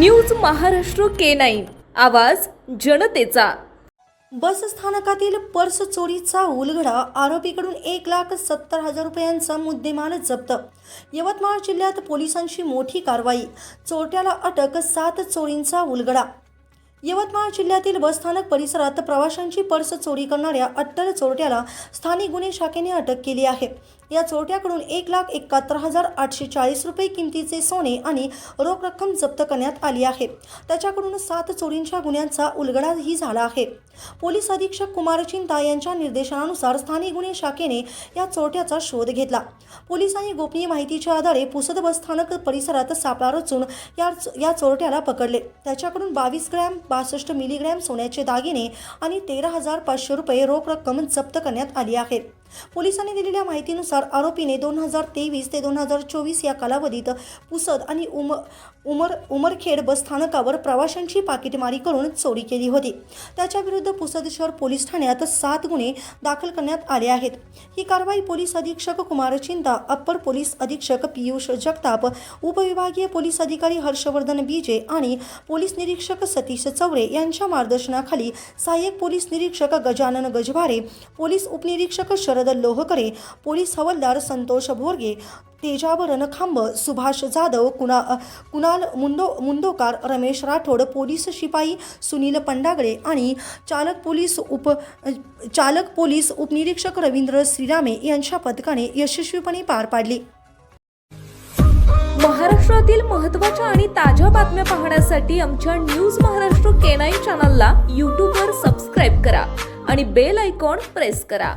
News Maharashtra K nine. आवाज जनतेचा. बस स्थानकातील पर्स चोरीचा उलगडा आरोपीकडून एक लाख सत्तर हजार रुपयांचा मुद्देमाल जप्त. यवतमाळ जिल्ह्यात पोलिसांची मोठी कारवाई. चोरट्याला अटक सात चोरींचा उलगडा. यवतमाळ जिल्ह्यातील बसस्थानक परिसरात प्रवाशांची पर्स चोरी करणाऱ्या अट्टल चोरट्याला स्थानिक गुन्हे शाखेने अटक केली आहे. या चोरट्याकडून एक लाख एकाहत्तर हजार आठशे चाळीस रुपये किमतीचे सोने आणि रोख रक्कम जप्त करण्यात आली आहे. त्याच्याकडून सात चोरींच्या गुन्ह्यांचा उलगडाही झाला आहे. पोलीस अधीक्षक कुमार चिंता यांच्या निर्देशानुसार स्थानिक गुन्हे शाखेने या चोरट्याचा शोध घेतला. पोलिसांनी गोपनीय माहितीच्या आधारे पुसद बसस्थानक परिसरात सापळा रचून या या चोरट्याला पकडले. त्याच्याकडून बावीस ग्रॅम बासष्ट मिलीग्रॅम सोन्याचे दागिने आणि तेरा हजार पाचशे रुपये रोख रक्कम जप्त करण्यात आली आहे. पोलिसांनी दिलेल्या माहितीनुसार आरोपीने दोन हजार तेवीस ते दोन हजार चोवीस या कालावधीत पुसद आणि उम उमर उमरखेड बसस्थानकावर प्रवाशांची पाकिटमारी करून चोरी केली होती. त्याच्याविरुद्ध पुसद शहर पोलीस ठाण्यात सात गुन्हे दाखल करण्यात आले आहेत. ही कारवाई पोलीस अधीक्षक कुमार चिंता अप्पर पोलीस अधीक्षक पियुष जगताप उपविभागीय पोलीस अधिकारी हर्षवर्धन बीजे आणि पोलीस निरीक्षक सतीश चौरे यांच्या मार्गदर्शनाखाली सहाय्यक पोलीस निरीक्षक गजानन गजभारे पोलीस उपनिरीक्षक शरद लोहकरे पोलीस हवालदार संतोष भोरगे तेजाब रणखांब सुभाष जाधव कुणा कुणाल मुंडो मुंडोकार रमेश राठोड पोलीस शिपाई सुनील पंडागळे आणि चालक पोलीस उप चालक पोलीस उपनिरीक्षक रवींद्र श्रीरामे यांच्या पथकाने यशस्वीपणे पार पाडली. महाराष्ट्रातील महत्त्वाच्या आणि ताज्या बातम्या पाहण्यासाठी आमच्या न्यूज महाराष्ट्र केनाई चॅनलला यूट्यूबवर सबस्क्राईब करा आणि बेल आयकॉन प्रेस करा.